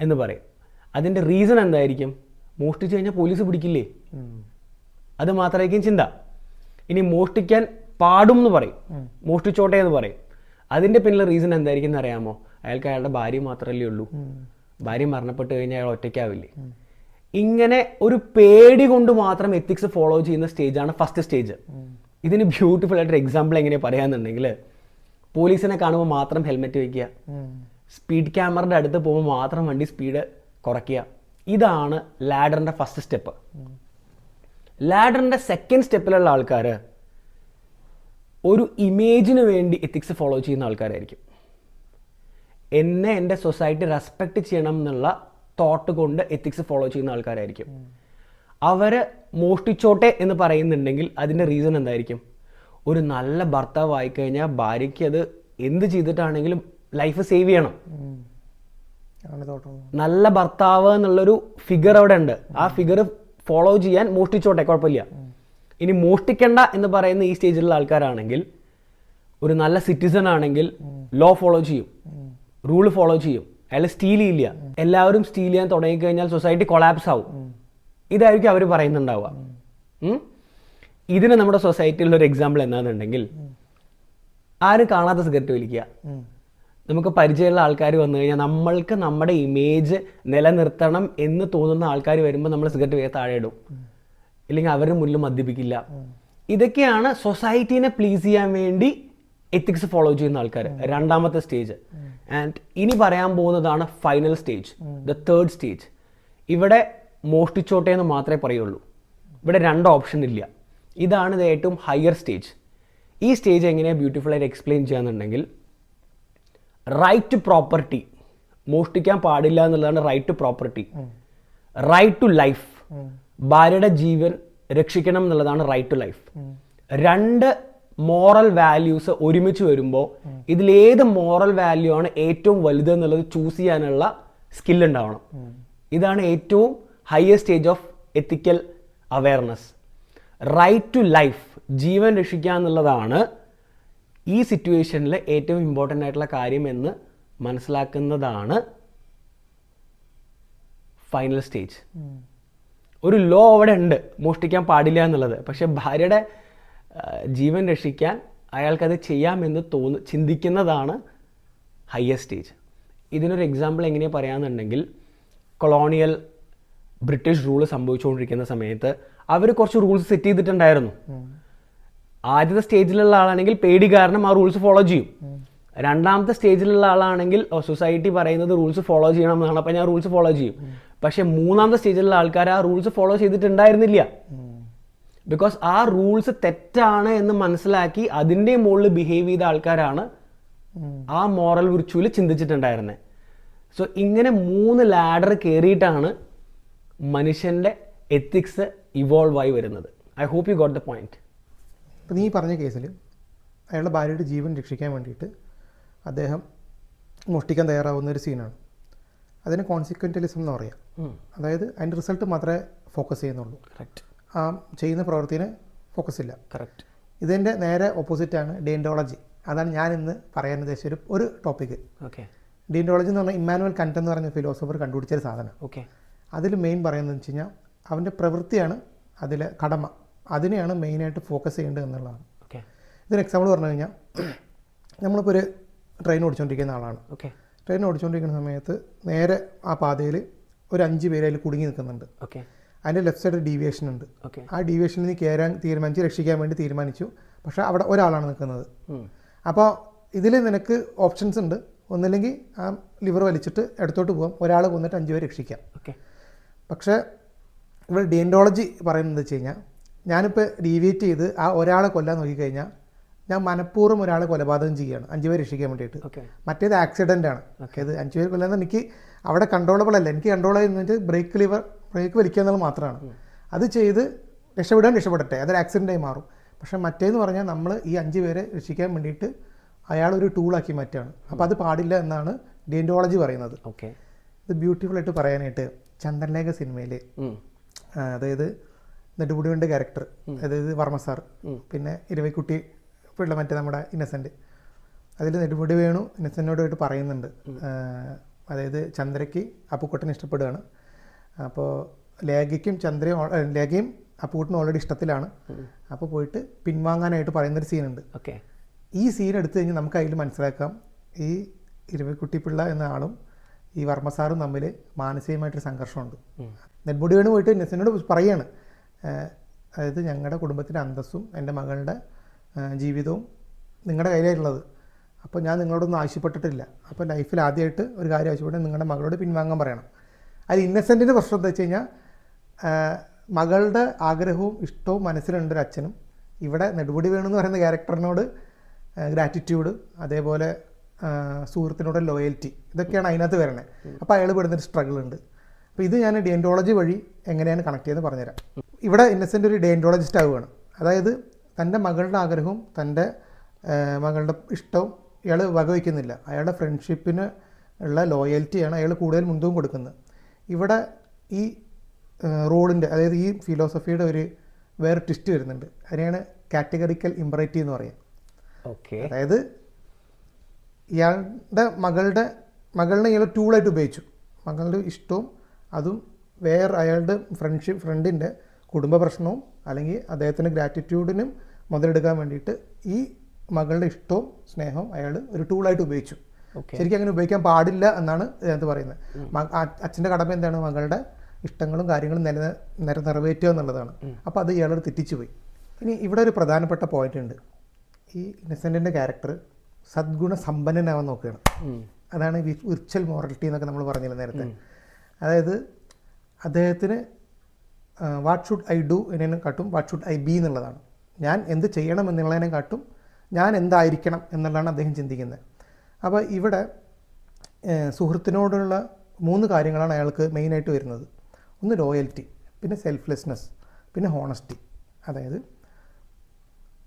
എന്ന് പറയും. അതിന്റെ റീസൺ എന്തായിരിക്കും? മോഷ്ടിച്ചു കഴിഞ്ഞാൽ പോലീസ് പിടിക്കില്ലേ? അത് മാത്രമായിരിക്കും ചിന്ത. ഇനി മോഷ്ടിക്കാൻ പാടും എന്ന് പറയും. മോഷ്ടിച്ചോട്ടെ എന്ന് പറയും. അതിന്റെ പിന്നിലെ റീസൺ എന്തായിരിക്കും എന്ന് അറിയാമോ? അയാൾക്ക് അയാളുടെ ഭാര്യ മാത്രമല്ലേ ഉള്ളൂ. ഭാര്യ മരണപ്പെട്ട് കഴിഞ്ഞാൽ അയാൾ ഒറ്റയ്ക്കാവില്ലേ? ഇങ്ങനെ ഒരു പേടി കൊണ്ട് മാത്രം എത്തിക്സ് ഫോളോ ചെയ്യുന്ന സ്റ്റേജാണ് ഫസ്റ്റ് സ്റ്റേജ് ഇതിന് ബ്യൂട്ടിഫുൾ ആയിട്ടൊരു എക്സാമ്പിൾ എങ്ങനെയാണ് പറയാന്നുണ്ടെങ്കിൽ പോലീസിനെ കാണുമ്പോൾ മാത്രം ഹെൽമെറ്റ് വെക്കുക. സ്പീഡ് ക്യാമറയുടെ അടുത്ത് പോകുമ്പോൾ മാത്രം വണ്ടി സ്പീഡ് കുറയ്ക്കുക. ഇതാണ് ലാഡറിന്റെ ഫസ്റ്റ് സ്റ്റെപ്പ് ലാഡറിന്റെ സെക്കൻഡ് സ്റ്റെപ്പിലുള്ള ആൾക്കാർ ഒരു ഇമേജിന് വേണ്ടി എത്തിക്സ് ഫോളോ ചെയ്യുന്ന ആൾക്കാരായിരിക്കും. എന്നെ എന്റെ സൊസൈറ്റി റെസ്പെക്ട് ചെയ്യണം എന്നുള്ള തോട്ട് കൊണ്ട് എത്തിക്സ് ഫോളോ ചെയ്യുന്ന ആൾക്കാരായിരിക്കും. അവർ മോഷ്ടിച്ചോട്ടെ എന്ന് പറയുന്നുണ്ടെങ്കിൽ അതിന്റെ റീസൺ എന്തായിരിക്കും? ഒരു നല്ല ഭർത്താവ് ആയിക്കഴിഞ്ഞാൽ ഭാര്യയ്ക്ക് അത് എന്ത് ചെയ്തിട്ടാണെങ്കിലും ലൈഫ് സേവ് ചെയ്യണം. നല്ല ഭർത്താവ് എന്നുള്ളൊരു ഫിഗർ അവിടെ ഉണ്ട്. ആ ഫിഗർ ഫോളോ ചെയ്യാൻ മോഷ്ടിച്ചോട്ടെ കുഴപ്പമില്ല. ഇനി മോഷ്ടിക്കണ്ട എന്ന് പറയുന്ന ഈ സ്റ്റേജിലുള്ള ആൾക്കാരാണെങ്കിൽ ഒരു നല്ല സിറ്റിസൺ ആണെങ്കിൽ ലോ ഫോളോ ചെയ്യും. റൂൾ ഫോളോ ചെയ്യും. അയാൾ സ്റ്റീൽ ചെയ്യില്ല. എല്ലാവരും സ്റ്റീൽ ചെയ്യാൻ തുടങ്ങിക്കഴിഞ്ഞാൽ സൊസൈറ്റി കൊളാപ്സ് ആവും. ഇതായിരിക്കും അവർ പറയുന്നുണ്ടാവുക? ഇതിന് നമ്മുടെ സൊസൈറ്റിയിലുള്ള ഒരു എക്സാമ്പിൾ എന്താണെന്നുണ്ടെങ്കിൽ ആരും കാണാത്ത സിഗരറ്റ് വലിക്കുക. നമുക്ക് പരിചയമുള്ള ആൾക്കാർ വന്നു കഴിഞ്ഞാൽ നമ്മൾക്ക് നമ്മുടെ ഇമേജ് നിലനിർത്തണം എന്ന് തോന്നുന്ന ആൾക്കാർ വരുമ്പോൾ നമ്മൾ സിഗരറ്റ് വേഗം താഴെ ഇടും. ഇല്ലെങ്കിൽ അവരുടെ മുന്നിൽ മദ്യപിക്കില്ല. ഇതൊക്കെയാണ് സൊസൈറ്റീനെ പ്ലീസ് ചെയ്യാൻ വേണ്ടി എത്തിക്സ് ഫോളോ ചെയ്യുന്ന ആൾക്കാർ രണ്ടാമത്തെ സ്റ്റേജ് ആൻഡ് ഇനി പറയാൻ പോകുന്നതാണ് final stage the third stage ഇവിടെ മോഷ്ടിച്ചോട്ടെ എന്ന് മാത്രമേ പറയുള്ളൂ. ഇവിടെ രണ്ട് ഓപ്ഷൻ ഇല്ല. ഇതാണ് ഇത് ഏറ്റവും ഹയർ സ്റ്റേജ് ഈ സ്റ്റേജ് എങ്ങനെയാണ് ബ്യൂട്ടിഫുൾ ആയിട്ട് എക്സ്പ്ലെയിൻ ചെയ്യാന്നുണ്ടെങ്കിൽ റൈറ്റ് ടു പ്രോപ്പർട്ടി മോഷ്ടിക്കാൻ പാടില്ല എന്നുള്ളതാണ് right to property right to life ഭാര്യയുടെ ജീവൻ രക്ഷിക്കണം എന്നുള്ളതാണ് റൈറ്റ് ടു ലൈഫ് രണ്ട് മോറൽ വാല്യൂസ് ഒരുമിച്ച് വരുമ്പോൾ ഇതിലേത് മോറൽ വാല്യൂ ആണ് ഏറ്റവും വലുത് എന്നുള്ളത് ചൂസ് ചെയ്യാനുള്ള സ്കില്ല് ഉണ്ടാവണം. ഇതാണ് ഏറ്റവും higher stage of ethical awareness right to life ജീവൻ രക്ഷിക്കുക എന്നുള്ളതാണ് ഈ സിറ്റുവേഷനിൽ ഏറ്റവും ഇമ്പോർട്ടന്റ് ആയിട്ടുള്ള കാര്യം എന്ന് മനസ്സിലാക്കുന്നതാണ് ഫൈനൽ സ്റ്റേജ് ഒരു ലോ അവിടെ ഉണ്ട് മോഷ്ടിക്കാൻ പാടില്ല എന്നുള്ളത്. പക്ഷെ ഭാര്യയുടെ ജീവൻ രക്ഷിക്കാൻ അയാൾക്കത് ചെയ്യാമെന്ന് തോന്നു ചിന്തിക്കുന്നതാണ് ഹയർ സ്റ്റേജ് ഇതിനൊരു എക്സാമ്പിൾ എങ്ങനെ പറയാമെന്നുണ്ടെങ്കിൽ കൊളോണിയൽ ബ്രിട്ടീഷ് റൂൾ സംഭവിച്ചുകൊണ്ടിരിക്കുന്ന സമയത്ത് അവർ കുറച്ച് റൂൾസ് സെറ്റ് ചെയ്തിട്ടുണ്ടായിരുന്നു. ആദ്യത്തെ സ്റ്റേജിലുള്ള ആളാണെങ്കിൽ പേടി കാരണം ആ റൂൾസ് ഫോളോ ചെയ്യും. രണ്ടാമത്തെ സ്റ്റേജിലുള്ള ആളാണെങ്കിൽ സൊസൈറ്റി പറയുന്നത് റൂൾസ് ഫോളോ ചെയ്യണം എന്നാണ്. അപ്പം ഞാൻ റൂൾസ് ഫോളോ ചെയ്യും. പക്ഷെ മൂന്നാമത്തെ സ്റ്റേജിലുള്ള ആൾക്കാർ ആ റൂൾസ് ഫോളോ ചെയ്തിട്ടുണ്ടായിരുന്നില്ല. ബിക്കോസ് ആ റൂൾസ് തെറ്റാണ് എന്ന് മനസ്സിലാക്കി അതിന്റെ മുകളിൽ ബിഹേവ് ചെയ്ത ആൾക്കാരാണ് ആ മോറൽ വിർച്വൽ ചിന്തിച്ചിട്ടുണ്ടായിരുന്നത് സോ ഇങ്ങനെ മൂന്ന് ലാഡർ കയറിയിട്ടാണ് മനുഷ്യന്റെ എത്തിക്സ് ഇവോൾവ് ആയി വരുന്നത്. I hope you got the point ഇപ്പം നീ പറഞ്ഞ കേസിൽ അയാളുടെ ഭാര്യയുടെ ജീവൻ രക്ഷിക്കാൻ വേണ്ടിയിട്ട് അദ്ദേഹം മോഷ്ടിക്കാൻ തയ്യാറാവുന്ന ഒരു സീനാണ് അതിന് കോൺസിക്വന്റലിസം എന്ന് പറയാം. അതായത് അതിന്റെ റിസൾട്ട് മാത്രമേ ഫോക്കസ് ചെയ്യുന്നുള്ളൂ. കറക്റ്റ് ആ ചെയ്യുന്ന പ്രവൃത്തിനെ ഫോക്കസ് ഇല്ല. കറക്റ്റ് ഇതിന്റെ നേരെ ഓപ്പോസിറ്റാണ് ഡീൻഡോളജി അതാണ് ഞാൻ ഇന്ന് പറയാൻ ഉദ്ദേശിച്ച ഒരു ഒരു ടോപ്പിക്ക് ഓക്കെ ഡീൻഡോളജി എന്ന് പറഞ്ഞാൽ ഇമ്മാനുവൽ കണ്ട് എന്ന് പറഞ്ഞ ഫിലോസഫർ കണ്ടുപിടിച്ച ഒരു സാധനം. ഓക്കെ അതിൽ മെയിൻ പറയുന്നത് വെച്ച് കഴിഞ്ഞാൽ അവന്റെ പ്രവൃത്തിയാണ് അതിലെ കടമ. അതിനെയാണ് മെയിനായിട്ട് ഫോക്കസ് ചെയ്യേണ്ടത് എന്നുള്ളതാണ്. ഓക്കെ ഇതിന് എക്സാമ്പിൾ പറഞ്ഞു കഴിഞ്ഞാൽ *clears throat* നമ്മളിപ്പോൾ ഒരു ട്രെയിൻ ഓടിച്ചുകൊണ്ടിരിക്കുന്ന ആളാണ്. ഓക്കെ ട്രെയിൻ ഓടിച്ചുകൊണ്ടിരിക്കുന്ന സമയത്ത് നേരെ ആ പാതയിൽ ഒരു അഞ്ച് പേര് അതിൽ കുടുങ്ങി നിൽക്കുന്നുണ്ട്. ഓക്കെ അതിന്റെ ലെഫ്റ്റ് സൈഡ് ഡീവിയേഷൻ ഉണ്ട്. ഓക്കെ ആ ഡീവിയേഷനിൽ നിന്ന് കയറാൻ തീരുമാനിച്ച് രക്ഷിക്കാൻ വേണ്ടി തീരുമാനിച്ചു. പക്ഷേ അവിടെ ഒരാളാണ് നിൽക്കുന്നത്. അപ്പോൾ ഇതിൽ നിനക്ക് ഓപ്ഷൻസ് ഉണ്ട്. ഒന്നില്ലെങ്കിൽ ആ ലിവർ വലിച്ചിട്ട് ഇടത്തോട്ട് പോകാം ഒരാൾ കൊന്നിട്ട് അഞ്ച് പേര് രക്ഷിക്കാം. ഓക്കെ പക്ഷേ ഇവിടെ ഡിയൻഡോളജി പറയുന്നത് വെച്ച് കഴിഞ്ഞാൽ ഞാനിപ്പോൾ ഡീവിയേറ്റ് ചെയ്ത് ആ ഒരാളെ കൊല്ലാൻ നോക്കിക്കഴിഞ്ഞാൽ ഞാൻ മനഃപൂർവം ഒരാളെ കൊലപാതകം ചെയ്യുകയാണ്. അഞ്ചു പേര് രക്ഷിക്കാൻ വേണ്ടിയിട്ട്. മറ്റേത് ആക്സിഡന്റ് ആണ്. ഇത് അഞ്ചു പേര് കൊല്ലാന്ന് എനിക്ക് അവിടെ കൺട്രോളബിൾ അല്ല. എനിക്ക് കൺട്രോൾ ചെയ്യുന്നത് ബ്രേക്ക് ലിവർ ബ്രേക്ക് വലിക്കുക എന്നുള്ളത് മാത്രമാണ്. അത് ചെയ്ത് രക്ഷപ്പെടാൻ രക്ഷപ്പെടട്ടെ. അതൊരു ആക്സിഡന്റായി മാറും. പക്ഷേ മറ്റേന്ന് പറഞ്ഞാൽ നമ്മൾ ഈ അഞ്ച് പേരെ രക്ഷിക്കാൻ വേണ്ടിയിട്ട് അയാളൊരു ടൂളാക്കി മാറ്റുകയാണ്. അപ്പോൾ അത് പാടില്ല എന്നാണ് ഡിയൻഡോളജി പറയുന്നത്. ഓക്കെ ഇത് ബ്യൂട്ടിഫുൾ ആയിട്ട് പറയാനായിട്ട് ചന്ദ്രലേഖ സിനിമയിൽ അതായത് നെടുപുടിയുണ്ട് ക്യാരക്ടർ അതായത് വർമ്മ സാർ പിന്നെ ഇരവിക്കുട്ടി പിള്ള മറ്റേ നമ്മുടെ ഇന്നസെന്റ് അതിൽ നെടുപുടി വേണു ഇന്നസെന്റിനോടായിട്ട് പറയുന്നുണ്ട്. അതായത് ചന്ദ്രയ്ക്ക് അപ്പുക്കുട്ടനെ ഇഷ്ടപ്പെടുകയാണ്. അപ്പോൾ ലേഖയ്ക്കും ചന്ദ്രയും ലേഖയും അപ്പുക്കുട്ടനും ഓൾറെഡി ഇഷ്ടത്തിലാണ്. അപ്പോൾ പോയിട്ട് പിൻവാങ്ങാനായിട്ട് പറയുന്നൊരു സീനുണ്ട്. ഓക്കെ. ഈ സീൻ എടുത്തു കഴിഞ്ഞാൽ നമുക്ക് അതിൽ മനസ്സിലാക്കാം. ഈ ഇരവിക്കുട്ടി പിള്ള എന്ന ആളും ഈ വർമ്മ സാറും തമ്മിൽ മാനസികമായിട്ടൊരു സംഘർഷമുണ്ട്. നെൽമുടി വേണു പോയിട്ട് നെസിനോട് പറയാണ്. അതായത് ഞങ്ങളുടെ കുടുംബത്തിന്റെ അന്തസ്സും എന്റെ മകളുടെ ജീവിതവും നിങ്ങളുടെ കയ്യിലായിട്ടുള്ളത്. അപ്പോൾ ഞാൻ നിങ്ങളോടൊന്നും ആവശ്യപ്പെട്ടിട്ടില്ല. അപ്പോൾ ലൈഫിൽ ആദ്യമായിട്ട് ഒരു കാര്യം ആവശ്യപ്പെട്ട് നിങ്ങളുടെ മകളോട് പിൻവാങ്ങാൻ പറയണം. അത് ഇന്നസെന്റിന്റെ പ്രശ്നം എന്താ വെച്ച് കഴിഞ്ഞാൽ മകളുടെ ആഗ്രഹവും ഇഷ്ടവും മനസ്സിലുണ്ട് ഒരു അച്ഛനും. ഇവിടെ നെടുപടി വേണു എന്ന് പറയുന്ന ക്യാരക്ടറിനോട് ഗ്രാറ്റിറ്റ്യൂഡ് അതേപോലെ സുഹൃത്തിനോട് ലോയൽറ്റി ഇതൊക്കെയാണ് അതിനകത്ത് വരണേ അപ്പോൾ അയാൾ പെടുന്നൊരു സ്ട്രഗിൾ ഉണ്ട്. അപ്പോൾ ഇത് ഞാൻ ഡിയന്റോളജി വഴി എങ്ങനെയാണ് കണക്ട് ചെയ്തെന്ന് പറഞ്ഞുതരാം. ഇവിടെ ഇന്നസെന്റ് ഒരു ഡിയന്റോളജിസ്റ്റ് ആവുകയാണ്. അതായത് തന്റെ മകളുടെ ആഗ്രഹവും തന്റെ മകളുടെ ഇഷ്ടവും ഇയാൾ വകവയ്ക്കുന്നില്ല. അയാളുടെ ഫ്രണ്ട്ഷിപ്പിന് ഉള്ള ലോയൽറ്റിയാണ് അയാൾ കൂടുതൽ മുൻതൂം കൊടുക്കുന്നത്. ഇവിടെ ഈ റോളിന്റെ അതായത് ഈ ഫിലോസഫിയുടെ ഒരു വേറെ ട്വിസ്റ്റ് വരുന്നുണ്ട്. അതിനെയാണ് കാറ്റഗറിക്കൽ ഇമ്പറേറ്റീവ് എന്ന് പറയുക. ഓക്കെ അതായത് ഇയാളുടെ മകളുടെ മകളിനെ ഇയാൾ ടൂളായിട്ട് ഉപയോഗിച്ചു. മകളുടെ ഇഷ്ടവും അതും വേറെ അയാളുടെ ഫ്രണ്ട്ഷിപ്പ് ഫ്രണ്ടിന്റെ കുടുംബ പ്രശ്നവും അല്ലെങ്കിൽ അദ്ദേഹത്തിന്റെ ഗ്രാറ്റിറ്റ്യൂഡിനും മുതലെടുക്കാൻ വേണ്ടിയിട്ട് ഈ മകളുടെ ഇഷ്ടവും സ്നേഹവും അയാൾ ഒരു ടൂളായിട്ട് ഉപയോഗിച്ചു. ശരിക്കും അങ്ങനെ ഉപയോഗിക്കാൻ പാടില്ല എന്നാണ് ഇതിനകത്ത് പറയുന്നത്. അച്ഛന്റെ കടമ എന്താണ്? മകളുടെ ഇഷ്ടങ്ങളും കാര്യങ്ങളും നില നിര നിറവേറ്റുക എന്നുള്ളതാണ് അപ്പോൾ അത് ഇയാളൊരു തെറ്റിച്ചു പോയി ഇനി ഇവിടെ ഒരു പ്രധാനപ്പെട്ട പോയിന്റ് ഉണ്ട്. ഈ ഇന്നസെന്റിന്റെ ക്യാരക്ടർ സദ്ഗുണ സമ്പന്നനാവാൻ നോക്കുകയാണ് അതാണ് വിർച്വൽ മോറലിറ്റി എന്നൊക്കെ നമ്മൾ പറഞ്ഞില്ല നേരത്തെ. അതായത് അദ്ദേഹത്തിന് വാട്ട് ഷുഡ് ഐ ഡു എന്നതിനെ കാട്ടും വാട്ട് ഷുഡ് ഐ ബി എന്നുള്ളതാണ്. ഞാൻ എന്ത് ചെയ്യണം എന്നുള്ളതിനെ കാട്ടും ഞാൻ എന്തായിരിക്കണം എന്നുള്ളതാണ് അദ്ദേഹം ചിന്തിക്കുന്നത്. അപ്പോൾ ഇവിടെ സുഹൃത്തിനോടുള്ള മൂന്ന് കാര്യങ്ങളാണ് അയാൾക്ക് മെയിനായിട്ട് വരുന്നത്. ഒന്ന് ലോയൽറ്റി പിന്നെ സെൽഫ്ലെസ്നെസ് പിന്നെ ഹോണസ്റ്റി അതായത്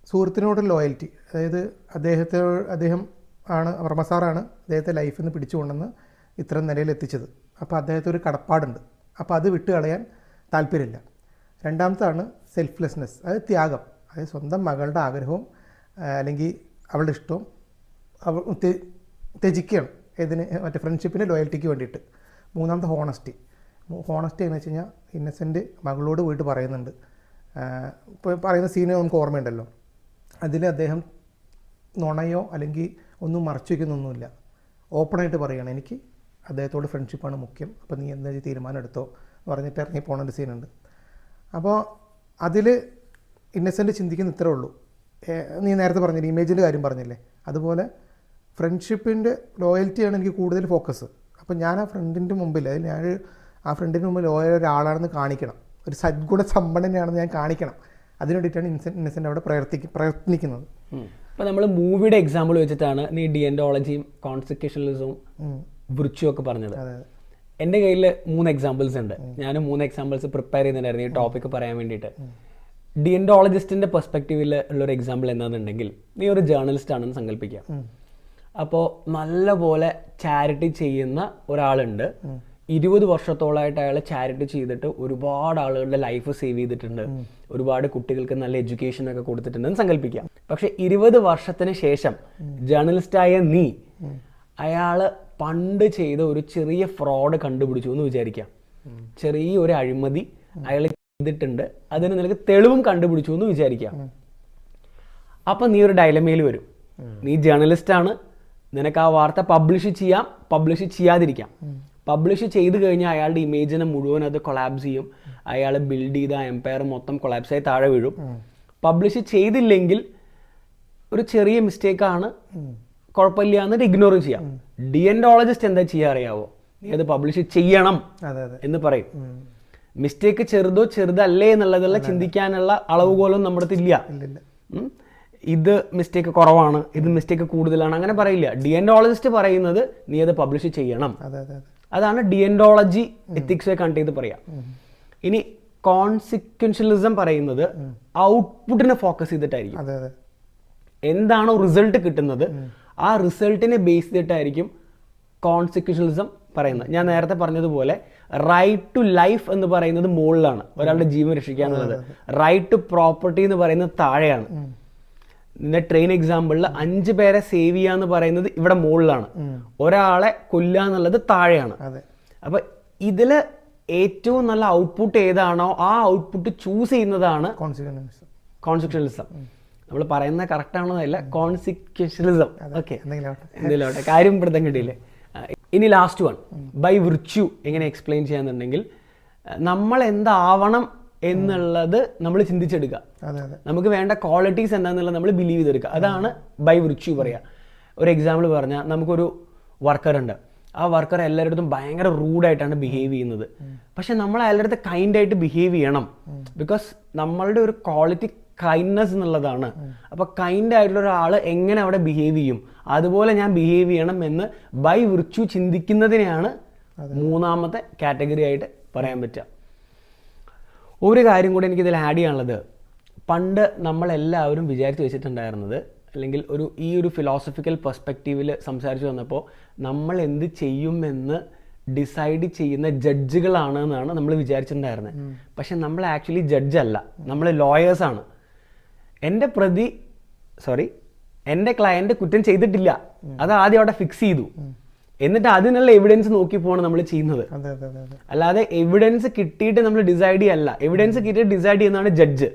സുഹൃത്തിനോട് ലോയൽറ്റി അതായത് അദ്ദേഹത്തെ അദ്ദേഹം ആണ് വർമ്മ സാറാണ് അദ്ദേഹത്തെ ലൈഫിൽ നിന്ന് പിടിച്ചുകൊണ്ടെന്ന് ഇത്തരം നിലയിൽ എത്തിച്ചത്. അപ്പോൾ അദ്ദേഹത്തെ ഒരു കടപ്പാടുണ്ട്. അപ്പോൾ അത് വിട്ട് കളയാൻ താല്പര്യമില്ല. രണ്ടാമത്താണ് സെൽഫ്ലെസ്നെസ് അതായത് ത്യാഗം. അതായത് സ്വന്തം മകളുടെ ആഗ്രഹവും അല്ലെങ്കിൽ അവളുടെ ഇഷ്ടവും അവ ത്യ- ത്യജിക്കുകയാണ് ഇതിന് മറ്റേ ഫ്രണ്ട്ഷിപ്പിന്റെ ലോയൽറ്റിക്ക് വേണ്ടിയിട്ട്. മൂന്നാമത്തെ ഹോണസ്റ്റി ഹോണസ്റ്റി എന്ന് വെച്ച് കഴിഞ്ഞാൽ ഇന്നസെന്റ് മകളോട് പോയിട്ട് പറയുന്നുണ്ട്. ഇപ്പോൾ പറയുന്ന സീന് നമുക്ക് ഓർമ്മയുണ്ടല്ലോ. അതിൽ അദ്ദേഹം നുണയോ അല്ലെങ്കിൽ ഒന്നും മറച്ചു വയ്ക്കുന്നൊന്നുമില്ല. ഓപ്പണായിട്ട് പറയുകയാണ് എനിക്ക് അദ്ദേഹത്തോട് ഫ്രണ്ട്ഷിപ്പാണ് മുഖ്യം. അപ്പോൾ നീ എന്താ തീരുമാനം എടുത്തോ? എന്ന് പറഞ്ഞിട്ട് ഇറങ്ങി ഒരു സീനുണ്ട് അപ്പോൾ അതിൽ ഇന്നസെന്റ് ചിന്തിക്കുന്ന ഇത്രേ ഉള്ളൂ. നീ നേരത്തെ പറഞ്ഞില്ലേ ഇമേജിന്റെ കാര്യം പറഞ്ഞില്ലേ? അതുപോലെ ഫ്രണ്ട്ഷിപ്പിന്റെ ലോയൽറ്റിയാണ് എനിക്ക് കൂടുതൽ ഫോക്കസ് അപ്പോൾ ഞാൻ ആ ഫ്രണ്ടിന്റെ മുമ്പിൽ അതിൽ ഞാൻ ആ ഫ്രണ്ടിന്റെ മുമ്പിൽ ലോയൽ ഒരാളാണെന്ന് കാണിക്കണം. ഒരു സദ്ഗുണ സമ്പന്നനാണെന്ന് ഞാൻ കാണിക്കണം. അതിനു വേണ്ടിയിട്ടാണ് ഇൻസെന്റ് ഇന്നസെന്റ് അവിടെ പ്രവർത്തിക്ക് പ്രയത്നിക്കുന്നത്. അപ്പോൾ നമ്മൾ മൂവിയുടെ എക്സാമ്പിൾ വെച്ചിട്ടാണ് നീ ഡിയൻഡോളജിയും കോൺസിക്യൂഷണലിസവും. വൃച്ചും ഒക്കെ പറഞ്ഞത്. എന്റെ കയ്യിൽ മൂന്ന് എക്സാമ്പിൾസ് ഉണ്ട്. ഞാൻ മൂന്ന് എക്സാമ്പിൾസ് പ്രിപ്പയർ ചെയ്യുന്നുണ്ടായിരുന്നു ഈ ടോപ്പിക്ക് പറയാൻ വേണ്ടിയിട്ട്. ഡിയൻഡോളജിസ്റ്റിന്റെ പെർസ്പെക്റ്റീവിൽ ഉള്ളൊരു എക്സാമ്പിൾ എന്താണെന്നുണ്ടെങ്കിൽ നീ ഒരു ജേർണലിസ്റ്റ് ആണെന്ന് സങ്കല്പിക്കാം. അപ്പോൾ നല്ലപോലെ ചാരിറ്റി ചെയ്യുന്ന ഒരാളുണ്ട്. ഇരുപത് വർഷത്തോളമായിട്ട് അയാൾ ചാരിറ്റി ചെയ്തിട്ട് ഒരുപാട് ആളുകളുടെ ലൈഫ് സേവ് ചെയ്തിട്ടുണ്ട്. ഒരുപാട് കുട്ടികൾക്ക് നല്ല എഡ്യൂക്കേഷൻ ഒക്കെ കൊടുത്തിട്ടുണ്ടെന്ന് സങ്കല്പിക്കാം. പക്ഷെ ഇരുപത് വർഷത്തിന് ശേഷം ജേർണലിസ്റ്റായ നീ അയാൾ പണ്ട് ചെയ്ത ഒരു ചെറിയ ഫ്രോഡ് കണ്ടുപിടിച്ചു എന്ന് വിചാരിക്കാം. ചെറിയ ഒരു അഴിമതി അയാൾ ചെയ്തിട്ടുണ്ട്. അതിന് നിനക്ക് തെളിവും കണ്ടുപിടിച്ചു എന്ന് വിചാരിക്കാം. അപ്പൊ നീ ഒരു ഡയലമയിൽ വരും. നീ ജേർണലിസ്റ്റ് ആണ്. നിനക്ക് ആ വാർത്ത പബ്ലിഷ് ചെയ്യാം. പബ്ലിഷ് ചെയ്യാതിരിക്കാം. പബ്ലിഷ് ചെയ്ത് കഴിഞ്ഞാൽ അയാളുടെ ഇമേജിനെ മുഴുവൻ അത് കൊളാബ്സ് ചെയ്യും. അയാൾ ബിൽഡ് ചെയ്ത എംപയർ മൊത്തം കൊളാബ്സ് ആയി താഴെ വീഴും. പബ്ലിഷ് ചെയ്തില്ലെങ്കിൽ ഒരു ചെറിയ മിസ്റ്റേക്കാണ് കുഴപ്പമില്ല എന്നിട്ട് ഇഗ്നോർ ചെയ്യാം. ഡിയൻഡോളജിസ്റ്റ് എന്താ ചെയ്യാ അറിയാവോ? നീ അത് പബ്ലിഷ് ചെയ്യണം എന്ന് പറയും. മിസ്റ്റേക്ക് ചെറുതോ ചെറുതല്ലേ എന്നുള്ളതല്ല ചിന്തിക്കാനുള്ള അളവുകോലും നമ്മുടെ അടുത്ത് ഇല്ല. ഇത് മിസ്റ്റേക്ക് കുറവാണ്. ഇത് മിസ്റ്റേക്ക് കൂടുതലാണ്. അങ്ങനെ പറയില്ല. ഡിയൻഡോളജിസ്റ്റ് പറയുന്നത് നീ അത് പബ്ലിഷ് ചെയ്യണം. അതെ അതെ അതെ. അതാണ് ഡിയൻഡോളജി എത്തിക്സ് കണ്ട് ചെയ്ത് പറയാം. ഇനി കോൺസിക്വൻഷ്യലിസം പറയുന്നത് ഔട്ട്പുട്ടിനെ ഫോക്കസ് ചെയ്തിട്ടായിരിക്കും. എന്താണോ റിസൾട്ട് കിട്ടുന്നത് ആ റിസൾട്ടിനെ ബേസ് ചെയ്തിട്ടായിരിക്കും കോൺസിക്വൻഷ്യലിസം പറയുന്നത്. ഞാൻ നേരത്തെ പറഞ്ഞതുപോലെ റൈറ്റ് ടു ലൈഫ് എന്ന് പറയുന്നത് മുകളിലാണ്. ഒരാളുടെ ജീവൻ രക്ഷിക്കുക എന്നുള്ളത് റൈറ്റ് ടു പ്രോപ്പർട്ടി എന്ന് പറയുന്നത് താഴെയാണ്. നിന്റെ ട്രെയിൻ എക്സാമ്പിളിൽ അഞ്ച് പേരെ സേവ് ചെയ്യുക എന്ന് പറയുന്നത് ഇവിടെ മുകളിലാണ്. ഒരാളെ കൊല്ലുക എന്നുള്ളത് താഴെയാണ്. അപ്പൊ ഇതിൽ ഏറ്റവും നല്ല ഔട്ട്പുട്ട് ഏതാണോ ആ ഔട്ട്പുട്ട് ചൂസ് ചെയ്യുന്നതാണ് കോൺസിക്വൻസ് കോൺസിക്വൻഷ്യലിസം നമ്മൾ പറയുന്ന കറക്റ്റ് ആണോ അല്ല കോൺസിക്വൻഷ്യലിസം ഓക്കെ എന്തെങ്കിലും കാര്യം പിടുത്തം കിട്ടിയില്ലേ? ഇനി ലാസ്റ്റ് വൺ ബൈ വിർച്യു എങ്ങനെ എക്സ്പ്ലെയിൻ ചെയ്യാന്നുണ്ടെങ്കിൽ നമ്മൾ എന്താവണം എന്നുള്ളത് നമ്മൾ ചിന്തിച്ചെടുക്കുക. നമുക്ക് വേണ്ട ക്വാളിറ്റീസ് എന്താണെന്നുള്ളത് നമ്മൾ ബിലീവ് ചെയ്തെടുക്കുക. അതാണ് ബൈ വിർച്യു പറയുക. ഒരു എക്സാമ്പിൾ പറഞ്ഞാൽ നമുക്കൊരു വർക്കർ ഉണ്ട്. ആ വർക്കർ എല്ലാവരുടെ ഭയങ്കര റൂഡായിട്ടാണ് ബിഹേവ് ചെയ്യുന്നത്. പക്ഷെ നമ്മൾ എല്ലായിടത്തും കൈൻഡ് ആയിട്ട് ബിഹേവ് ചെയ്യണം. ബിക്കോസ് നമ്മളുടെ ഒരു ക്വാളിറ്റി കൈൻഡ്നെസ് എന്നുള്ളതാണ്. അപ്പോൾ കൈൻഡ് ആയിട്ടുള്ള ഒരാൾ എങ്ങനെ അവിടെ ബിഹേവ് ചെയ്യും? അതുപോലെ ഞാൻ ബിഹേവ് ചെയ്യണം എന്ന് ബൈ വിർച്യു ചിന്തിക്കുന്നതിനെയാണ് മൂന്നാമത്തെ കാറ്റഗറി ആയിട്ട് പറയാൻ പറ്റുക. ഒരു കാര്യം കൂടി എനിക്കിതിൽ ആഡ് ചെയ്യാനുള്ളത്. പണ്ട് നമ്മളെല്ലാവരും വിചാരിച്ച് വെച്ചിട്ടുണ്ടായിരുന്നത് അല്ലെങ്കിൽ ഒരു ഈ ഒരു ഫിലോസഫിക്കൽ പെർസ്പെക്റ്റീവിൽ സംസാരിച്ചു വന്നപ്പോൾ നമ്മൾ എന്ത് ചെയ്യുമെന്ന് ഡിസൈഡ് ചെയ്യുന്ന ജഡ്ജുകളാണ് എന്നാണ് നമ്മൾ വിചാരിച്ചിട്ടുണ്ടായിരുന്നത് പക്ഷെ നമ്മൾ ആക്ച്വലി ജഡ്ജല്ല നമ്മൾ ലോയേഴ്സാണ് എന്റെ പ്രതി സോറി എന്റെ ക്ലയന്റ് കുറ്റം ചെയ്തിട്ടില്ല. അത് ആദ്യം അവിടെ ഫിക്സ് ചെയ്തു. എന്നിട്ട് അതിനുള്ള എവിഡൻസ് നോക്കി പോണം നമ്മൾ ചെയ്യുന്നത്. അല്ലാതെ എവിഡൻസ് കിട്ടിയിട്ട് നമ്മൾ ഡിസൈഡ് ചെയ്യല്ല. എവിഡൻസ് കിട്ടിയിട്ട് ഡിസൈഡ് ചെയ്യുന്നതാണ് ജഡ്ജ്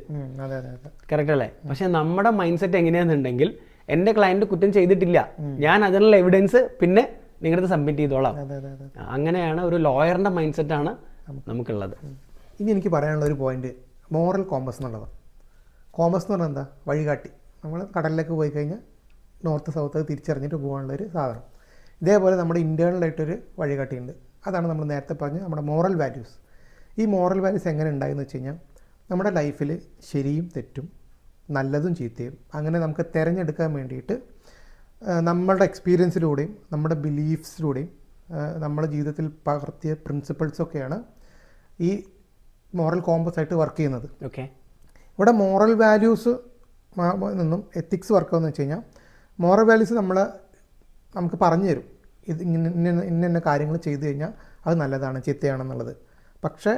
കറക്റ്റ് അല്ലേ? പക്ഷെ നമ്മുടെ മൈൻഡ് സെറ്റ് എങ്ങനെയാണെന്നുണ്ടെങ്കിൽ എന്റെ ക്ലയന്റ് കുറ്റം ചെയ്തിട്ടില്ല. ഞാൻ അതിനുള്ള എവിഡൻസ് പിന്നെ നിങ്ങളുടെ സബ്മിറ്റ് ചെയ്തോളാം. അങ്ങനെയാണ് ഒരു ലോയറിന്റെ മൈൻഡ് സെറ്റാണ് നമുക്കുള്ളത്. ഇനി എനിക്ക് പറയാനുള്ള ഒരു പോയിന്റ് മോറൽ കോമ്പസ് എന്നുള്ളത്. കോമ്പസ് എന്ന് പറഞ്ഞാൽ എന്താ? വഴികാട്ടി. നമ്മൾ കടലിലേക്ക് പോയി കഴിഞ്ഞാൽ നോർത്ത് സൗത്ത് തിരിച്ചറിഞ്ഞിട്ട് പോകാനുള്ള ഒരു സാധനം. ഇതേപോലെ നമ്മുടെ ഇന്റേർണലായിട്ടൊരു വഴികാട്ടിയുണ്ട്. അതാണ് നമ്മൾ നേരത്തെ പറഞ്ഞ നമ്മുടെ മോറൽ വാല്യൂസ് ഈ മോറൽ വാല്യൂസ് എങ്ങനെ ഉണ്ടായെന്ന് വെച്ച് കഴിഞ്ഞാൽ നമ്മുടെ ലൈഫിൽ ശരിയും തെറ്റും നല്ലതും ചീത്തയും അങ്ങനെ നമുക്ക് തിരഞ്ഞെടുക്കാൻ വേണ്ടിയിട്ട് നമ്മളുടെ എക്സ്പീരിയൻസിലൂടെയും നമ്മുടെ ബിലീഫ്സിലൂടെയും നമ്മുടെ ജീവിതത്തിൽ പകർത്തിയ പ്രിൻസിപ്പിൾസൊക്കെയാണ് ഈ മോറൽ കോമ്പസ് ആയിട്ട് വർക്ക് ചെയ്യുന്നത്. ഓക്കെ ഇവിടെ മോറൽ വാല്യൂസ് നിന്നും എത്തിക്സ് വർക്ക് എന്ന് വെച്ച് കഴിഞ്ഞാൽ മോറൽ വാല്യൂസ് നമ്മൾ നമുക്ക് പറഞ്ഞു തരും. ഇത് ഇന്ന ഇന്ന ഇന്ന കാര്യങ്ങൾ ചെയ്തു കഴിഞ്ഞാൽ അത് നല്ലതാണ് ചീത്തയാണെന്നുള്ളത്. പക്ഷേ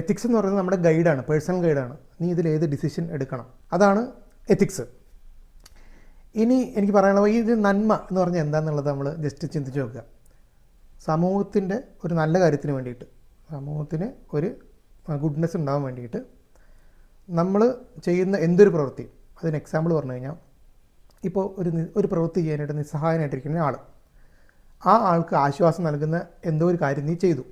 എത്തിക്സ് എന്ന് പറയുന്നത് നമ്മുടെ ഗൈഡാണ് പേഴ്സണൽ ഗൈഡാണ് നീ ഇതിൽ ഏത് ഡിസിഷൻ എടുക്കണം? അതാണ് എത്തിക്സ് ഇനി എനിക്ക് പറയാനുള്ളത് ഈ ഒരു നന്മ എന്ന് പറഞ്ഞാൽ എന്താണെന്നുള്ളത് നമ്മൾ ജസ്റ്റ് ചിന്തിച്ച് നോക്കുക. സമൂഹത്തിന്റെ ഒരു നല്ല കാര്യത്തിന് വേണ്ടിയിട്ട് സമൂഹത്തിന് ഒരു ഗുഡ്നെസ് ഉണ്ടാവാൻ വേണ്ടിയിട്ട് നമ്മൾ ചെയ്യുന്ന എന്തൊരു പ്രവൃത്തി? അതിന് എക്സാമ്പിൾ പറഞ്ഞു കഴിഞ്ഞാൽ ഇപ്പോൾ ഒരു ഒരു പ്രവൃത്തി ചെയ്യാനായിട്ട് നിസ്സഹായനായിട്ടിരിക്കുന്ന ആൾ ആ ആൾക്ക് ആശ്വാസം നൽകുന്ന എന്തോ ഒരു കാര്യം നീ ചെയ്തു.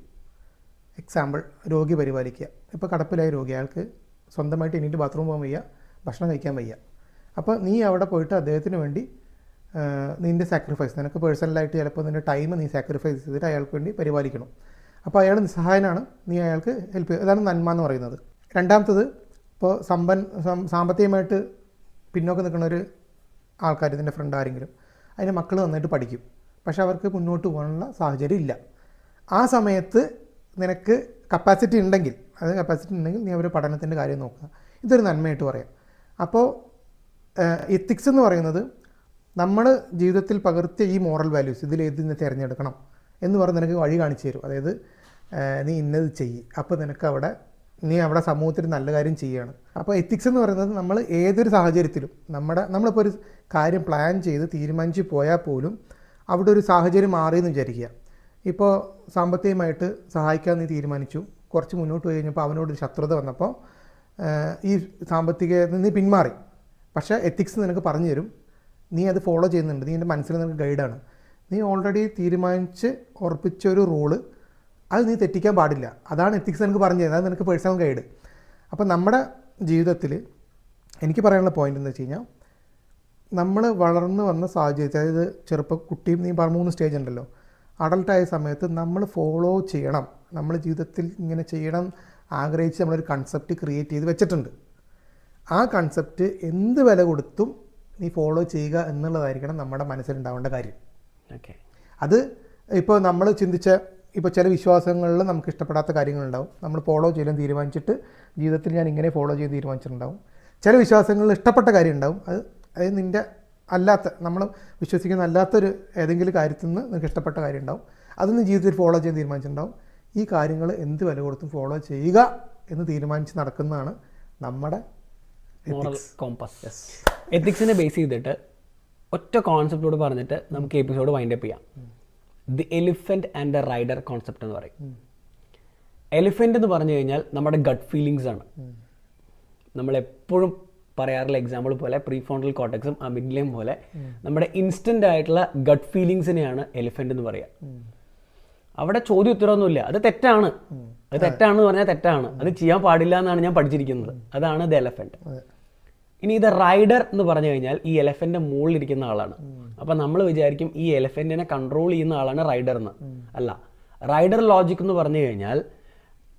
എക്സാമ്പിൾ രോഗി പരിപാലിക്കുക. ഇപ്പോൾ കടപ്പിലായ രോഗി അയാൾക്ക് സ്വന്തമായിട്ട് എണീറ്റ് ബാത്റൂം പോകാൻ വയ്യ ഭക്ഷണം കഴിക്കാൻ വയ്യ. അപ്പോൾ നീ അവിടെ പോയിട്ട് അദ്ദേഹത്തിന് വേണ്ടി നിന്റെ സാക്രിഫൈസ് നിനക്ക് പേഴ്സണലായിട്ട് ചിലപ്പോൾ നിന്റെ ടൈം നീ സാക്രിഫൈസ് ചെയ്തിട്ട് അയാൾക്ക് വേണ്ടി പരിപാലിക്കണം. അപ്പോൾ അയാൾ നിസ്സഹായനാണ് നീ അയാൾക്ക് ഹെൽപ്പ് ചെയ്യുക അതാണ് നന്മ എന്ന് പറയുന്നത്. രണ്ടാമത്തത് ഇപ്പോൾ സമ്പൻ സാമ്പത്തികമായിട്ട് പിന്നോക്കം നിൽക്കുന്ന ഒരു ആൾക്കാർ ഇതിന്റെ ഫ്രണ്ട് ആരെങ്കിലും. അതിന്റെ മക്കൾ നന്നായിട്ട് പഠിക്കും. പക്ഷെ അവർക്ക് മുന്നോട്ട് പോകാനുള്ള സാഹചര്യം ഇല്ല. ആ സമയത്ത് നിനക്ക് കപ്പാസിറ്റി ഉണ്ടെങ്കിൽ അതായത് കപ്പാസിറ്റി ഉണ്ടെങ്കിൽ നീ അവർ പഠനത്തിന്റെ കാര്യം നോക്കുക. ഇതൊരു നന്മയായിട്ട് പറയാം. അപ്പോൾ എത്തിക്സ് എന്ന് പറയുന്നത് നമ്മൾ ജീവിതത്തിൽ പകർത്തിയ ഈ മോറൽ വാല്യൂസ് ഇതിൽ ഏത് നിന്ന് തിരഞ്ഞെടുക്കണം എന്ന് പറഞ്ഞ് നിനക്ക് വഴി കാണിച്ചു തരും. അതായത് നീ ഇന്നത് ചെയ്യ്. അപ്പോൾ നിനക്ക് അവിടെ നീ അവിടെ സമൂഹത്തിൽ നല്ല കാര്യം ചെയ്യുകയാണ് അപ്പോൾ എത്തിക്സ് എന്ന് പറയുന്നത് നമ്മൾ ഏതൊരു സാഹചര്യത്തിലും നമ്മുടെ നമ്മളിപ്പോൾ ഒരു കാര്യം പ്ലാൻ ചെയ്ത് തീരുമാനിച്ച് പോയാൽ പോലും അവിടെ ഒരു സാഹചര്യം മാറിയെന്ന് വിചാരിക്കുക. ഇപ്പോൾ സാമ്പത്തികമായിട്ട് സഹായിക്കാൻ നീ തീരുമാനിച്ചു. കുറച്ച് മുന്നോട്ട് പോയി കഴിഞ്ഞപ്പോൾ അവനോട് ശത്രുത വന്നപ്പോൾ ഈ സാമ്പത്തിക നീ പിന്മാറി. പക്ഷേ എത്തിക്സ് നിനക്ക് പറഞ്ഞു തരും. നീ അത് ഫോളോ ചെയ്യുന്നുണ്ട്. നീ എന്റെ മനസ്സിൽ നിനക്ക് ഗൈഡാണ് നീ ഓൾറെഡി തീരുമാനിച്ച് ഉറപ്പിച്ച ഒരു റൂൾ അത് നീ തെറ്റിക്കാൻ പാടില്ല. അതാണ് എത്തിക്സ് എനിക്ക് പറഞ്ഞു തരുന്നത്. അത് നിനക്ക് പേഴ്സണൽ ഗൈഡ് അപ്പോൾ നമ്മുടെ ജീവിതത്തിൽ എനിക്ക് പറയാനുള്ള പോയിന്റ് എന്ന് വെച്ച് കഴിഞ്ഞാൽ നമ്മൾ വളർന്നു വന്ന സാഹചര്യത്തിൽ അതായത് ചെറുപ്പ കുട്ടിയും നീ പറഞ്ഞ മൂന്ന് സ്റ്റേജ് ഉണ്ടല്ലോ. അഡൾട്ടായ സമയത്ത് നമ്മൾ ഫോളോ ചെയ്യണം. നമ്മൾ ജീവിതത്തിൽ ഇങ്ങനെ ചെയ്യണം ആഗ്രഹിച്ച് നമ്മളൊരു കൺസെപ്റ്റ് ക്രിയേറ്റ് ചെയ്ത് വെച്ചിട്ടുണ്ട്. ആ കൺസെപ്റ്റ് എന്ത് വില കൊടുത്തും നീ ഫോളോ ചെയ്യുക എന്നുള്ളതായിരിക്കണം നമ്മുടെ മനസ്സിലുണ്ടാവേണ്ട കാര്യം. ഓക്കെ അത് ഇപ്പോൾ നമ്മൾ ചിന്തിച്ച ഇപ്പോൾ ചില വിശ്വാസങ്ങളിൽ നമുക്ക് ഇഷ്ടപ്പെടാത്ത കാര്യങ്ങളുണ്ടാവും. നമ്മൾ ഫോളോ ചെയ്യാൻ തീരുമാനിച്ചിട്ട് ജീവിതത്തിൽ ഞാൻ ഇങ്ങനെ ഫോളോ ചെയ്യാൻ തീരുമാനിച്ചിട്ടുണ്ടാവും. ചില വിശ്വാസങ്ങളിൽ ഇഷ്ടപ്പെട്ട കാര്യം ഉണ്ടാവും അത് അതായത് നിന്റെ അല്ലാത്ത നമ്മൾ വിശ്വസിക്കുന്ന അല്ലാത്തൊരു ഏതെങ്കിലും കാര്യത്തിൽ നിന്ന് നിനക്ക് ഇഷ്ടപ്പെട്ട കാര്യം ഉണ്ടാവും അതൊന്നും ജീവിതത്തിൽ ഫോളോ ചെയ്യാൻ തീരുമാനിച്ചിട്ടുണ്ടാവും. ഈ കാര്യങ്ങൾ എന്ത് വില കൊടുത്തും ഫോളോ ചെയ്യുക എന്ന് തീരുമാനിച്ച് നടക്കുന്നതാണ് നമ്മുടെ കോമ്പസ് എത്തിക്സിനെ ബേസ് ചെയ്തിട്ട് ഒറ്റ കോൺസെപ്റ്റോട് പറഞ്ഞിട്ട് നമുക്ക് എപ്പിസോഡ് വൈൻഡപ്പ് ചെയ്യാം. The elephant and the rider concept എന്ന് പറയും. എലിഫന്റ് എന്ന് പറഞ്ഞു കഴിഞ്ഞാൽ നമ്മുടെ ഗട്ട് ഫീലിങ്സ് ആണ്. നമ്മൾ എപ്പോഴും പറയാറുള്ള എക്സാമ്പിൾ പോലെ പ്രീ ഫോണ്ടൽ കോട്ടക്സും അമിഗ്ലയും പോലെ നമ്മുടെ ഇൻസ്റ്റന്റ് ആയിട്ടുള്ള ഗട്ട് ഫീലിങ്സിനെയാണ് എലിഫന്റ് എന്ന് പറയുക അവിടെ ചോദ്യം ഉത്തരവൊന്നുമില്ല. അത് തെറ്റാണ്. അത് തെറ്റാണെന്ന് പറഞ്ഞാൽ തെറ്റാണ്. അത് ചെയ്യാൻ പാടില്ല എന്നാണ് ഞാൻ പഠിച്ചിരിക്കുന്നത്. അതാണ് ദ എലഫന്റ് ഇനി ഇത് റൈഡർ എന്ന് പറഞ്ഞു കഴിഞ്ഞാൽ ഈ എലഫന്റെ മുകളിലിരിക്കുന്ന ആളാണ്. അപ്പൊ നമ്മൾ വിചാരിക്കും ഈ എലഫന്റിനെ കൺട്രോൾ ചെയ്യുന്ന ആളാണ് റൈഡർ എന്ന് അല്ല റൈഡർ ലോജിക് എന്ന് പറഞ്ഞു കഴിഞ്ഞാൽ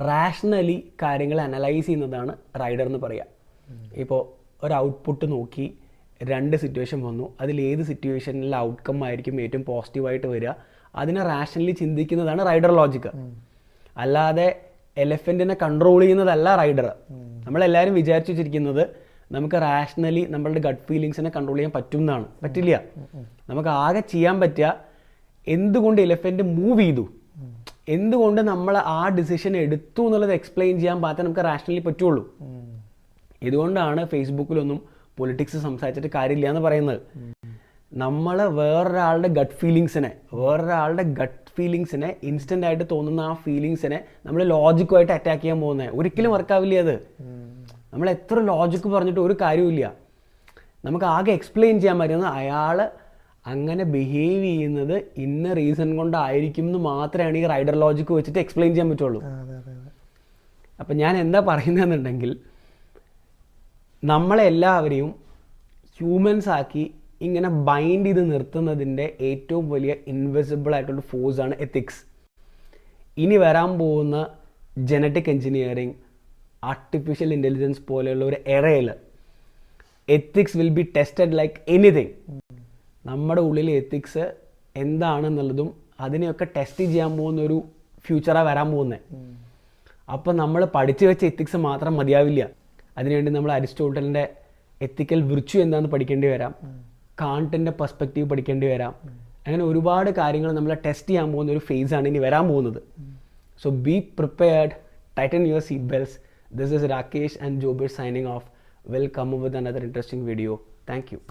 റാഷണലി കാര്യങ്ങൾ അനലൈസ് ചെയ്യുന്നതാണ് റൈഡർ എന്ന് പറയാ. ഇപ്പോൾ ഒരു ഔട്ട്പുട്ട് നോക്കി രണ്ട് സിറ്റുവേഷൻ വന്നു. അതിൽ ഏത് സിറ്റുവേഷനിലെ ഔട്ട്കം ആയിരിക്കും ഏറ്റവും പോസിറ്റീവായിട്ട് വരിക? അതിനെ റാഷണലി ചിന്തിക്കുന്നതാണ് റൈഡർ ലോജിക് അല്ലാതെ എലഫന്റിനെ കൺട്രോൾ ചെയ്യുന്നതല്ല റൈഡർ നമ്മളെല്ലാവരും വിചാരിച്ചു വെച്ചിരിക്കുന്നത് നമുക്ക് റാഷണലി നമ്മളുടെ ഗട്ട് ഫീലിങ്സിനെ കൺട്രോൾ ചെയ്യാൻ പറ്റും എന്നാണ് പറ്റില്ല. നമുക്ക് ആകെ ചെയ്യാൻ പറ്റുക എന്തുകൊണ്ട് എലിഫന്റ് മൂവ് ചെയ്തു? എന്തുകൊണ്ട് നമ്മൾ ആ ഡിസിഷൻ എടുത്തു എന്നുള്ളത് എക്സ്പ്ലെയിൻ ചെയ്യാൻ പാത്രം നമുക്ക് റാഷണലി പറ്റുള്ളൂ. ഇതുകൊണ്ടാണ് ഫേസ്ബുക്കിലൊന്നും പൊളിറ്റിക്സ് സംസാരിച്ചിട്ട് കാര്യമില്ല എന്ന് പറയുന്നത്. നമ്മൾ വേറൊരാളുടെ ഗട്ട് ഫീലിങ്സിനെ വേറൊരാളുടെ ഗട്ട് ഫീലിങ്സിനെ ഇൻസ്റ്റന്റ് ആയിട്ട് തോന്നുന്ന ആ ഫീലിങ്സിനെ നമ്മൾ ലോജിക്കുമായിട്ട് അറ്റാക്ക് ചെയ്യാൻ പോകുന്നത്. ഒരിക്കലും വർക്കാവില്ല അത്. നമ്മൾ എത്ര ലോജിക്ക് പറഞ്ഞിട്ട് ഒരു കാര്യമില്ല നമുക്ക് ആകെ എക്സ്പ്ലെയിൻ ചെയ്യാൻ പറ്റുന്നത് അയാൾ അങ്ങനെ ബിഹേവ് ചെയ്യുന്നത് ഇന്ന റീസൺ കൊണ്ടായിരിക്കും എന്ന് മാത്രമാണ് ഈ റൈഡർ ലോജിക്ക് വെച്ചിട്ട് എക്സ്പ്ലെയിൻ ചെയ്യാൻ പറ്റുള്ളൂ. അപ്പം ഞാൻ എന്താ പറയുന്നതെന്നുണ്ടെങ്കിൽ നമ്മളെല്ലാവരെയും ഹ്യൂമൻസ് ആക്കി ഇങ്ങനെ ബൈൻഡ് ചെയ്ത് നിർത്തുന്നതിന്റെ ഏറ്റവും വലിയ ഇൻവിസിബിൾ ആയിട്ടുള്ള ഫോഴ്സാണ് എത്തിക്സ് ഇനി വരാൻ പോകുന്ന ജനറ്റിക് എഞ്ചിനീയറിംഗ് ആർട്ടിഫിഷ്യൽ ഇന്റലിജൻസ് പോലെയുള്ള ഒരു എറയിൽ ethics will be tested like anything നമ്മുടെ ഉള്ളിൽ എത്തിക്സ് എന്താണെന്നുള്ളതും അതിനെയൊക്കെ ടെസ്റ്റ് ചെയ്യാൻ പോകുന്ന ഒരു ഫ്യൂച്ചറാണ് വരാൻ പോകുന്നത് അപ്പം നമ്മൾ പഠിച്ചു വെച്ച എത്തിക്സ് മാത്രം മതിയാവില്ല. അതിനുവേണ്ടി നമ്മൾ അരിസ്റ്റോട്ടലിന്റെ എത്തിക്കൽ വിർച്ചു എന്താണെന്ന് പഠിക്കേണ്ടി വരാം. കാണ്ടിന്റെ പെർസ്പെക്റ്റീവ് പഠിക്കേണ്ടി വരാം. അങ്ങനെ ഒരുപാട് കാര്യങ്ങൾ നമ്മൾ ടെസ്റ്റ് ചെയ്യാൻ പോകുന്ന ഒരു ഫേസാണ് ഇനി വരാൻ പോകുന്നത്. So be prepared tighten your seat belts This is Rakesh and Jobir signing off. We'll come up with another interesting video. Thank you.